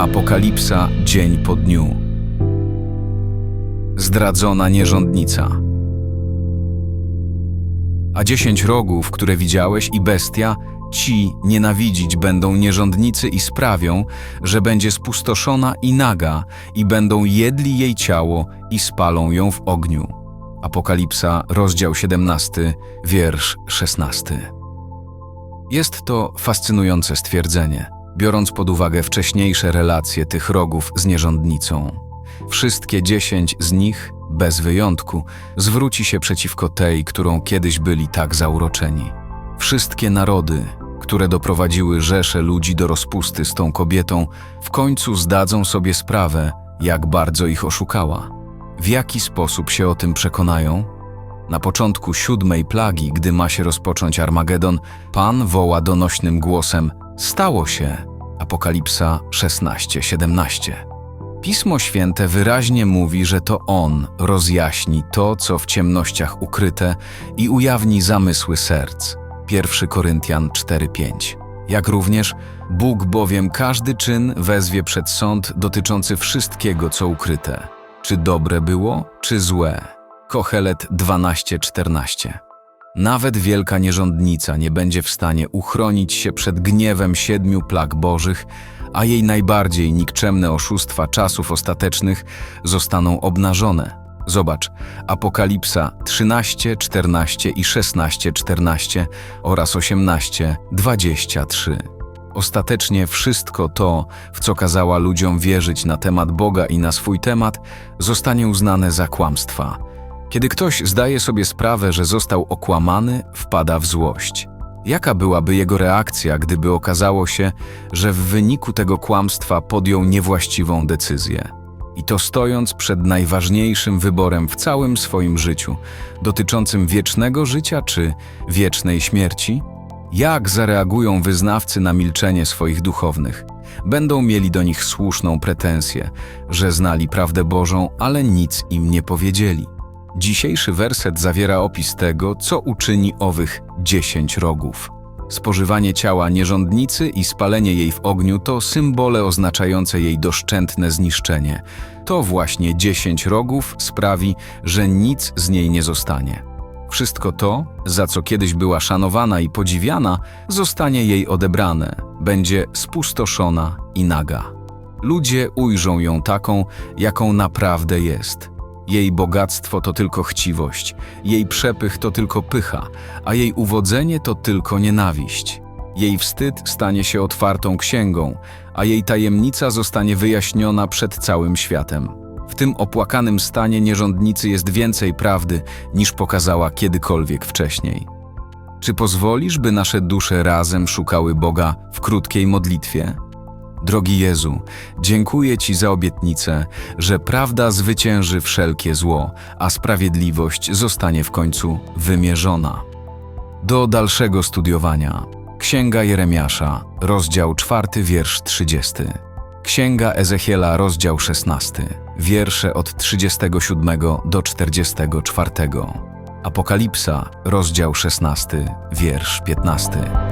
Apokalipsa dzień po dniu. Zdradzona nierządnica. A dziesięć rogów, które widziałeś, i bestia, ci nienawidzić będą nierządnicy i sprawią, że będzie spustoszona i naga, i będą jedli jej ciało i spalą ją w ogniu. Apokalipsa, rozdział 17, wiersz 16. Jest to fascynujące stwierdzenie, biorąc pod uwagę wcześniejsze relacje tych rogów z nierządnicą. Wszystkie dziesięć z nich, bez wyjątku, zwróci się przeciwko tej, którą kiedyś byli tak zauroczeni. Wszystkie narody, które doprowadziły rzesze ludzi do rozpusty z tą kobietą, w końcu zdadzą sobie sprawę, jak bardzo ich oszukała. W jaki sposób się o tym przekonają? Na początku siódmej plagi, gdy ma się rozpocząć Armagedon, Pan woła donośnym głosem: Stało się! Apokalipsa 16-17. Pismo Święte wyraźnie mówi, że to On rozjaśni to, co w ciemnościach ukryte i ujawni zamysły serc. 1 Koryntian 4:5. Jak również Bóg bowiem każdy czyn wezwie przed sąd dotyczący wszystkiego, co ukryte. Czy dobre było, czy złe. Kohelet 12:14. Nawet wielka nierządnica nie będzie w stanie uchronić się przed gniewem siedmiu plag bożych, a jej najbardziej nikczemne oszustwa czasów ostatecznych zostaną obnażone. Zobacz, Apokalipsa 13, 14 i 16, 14 oraz 18, 23. Ostatecznie wszystko to, w co kazała ludziom wierzyć na temat Boga i na swój temat, zostanie uznane za kłamstwa. Kiedy ktoś zdaje sobie sprawę, że został okłamany, wpada w złość. Jaka byłaby jego reakcja, gdyby okazało się, że w wyniku tego kłamstwa podjął niewłaściwą decyzję? I to stojąc przed najważniejszym wyborem w całym swoim życiu, dotyczącym wiecznego życia czy wiecznej śmierci? Jak zareagują wyznawcy na milczenie swoich duchownych? Będą mieli do nich słuszną pretensję, że znali prawdę Bożą, ale nic im nie powiedzieli. Dzisiejszy werset zawiera opis tego, co uczyni owych dziesięć rogów. Spożywanie ciała nierządnicy i spalenie jej w ogniu to symbole oznaczające jej doszczętne zniszczenie. To właśnie dziesięć rogów sprawi, że nic z niej nie zostanie. Wszystko to, za co kiedyś była szanowana i podziwiana, zostanie jej odebrane, będzie spustoszona i naga. Ludzie ujrzą ją taką, jaką naprawdę jest. Jej bogactwo to tylko chciwość, jej przepych to tylko pycha, a jej uwodzenie to tylko nienawiść. Jej wstyd stanie się otwartą księgą, a jej tajemnica zostanie wyjaśniona przed całym światem. W tym opłakanym stanie nierządnicy jest więcej prawdy, niż pokazała kiedykolwiek wcześniej. Czy pozwolisz, by nasze dusze razem szukały Boga w krótkiej modlitwie? Drogi Jezu, dziękuję Ci za obietnicę, że prawda zwycięży wszelkie zło, a sprawiedliwość zostanie w końcu wymierzona. Do dalszego studiowania. Księga Jeremiasza, rozdział 4, wiersz 30. Księga Ezechiela, rozdział 16, wiersze od 37 do 44. Apokalipsa, rozdział 16, wiersz 15.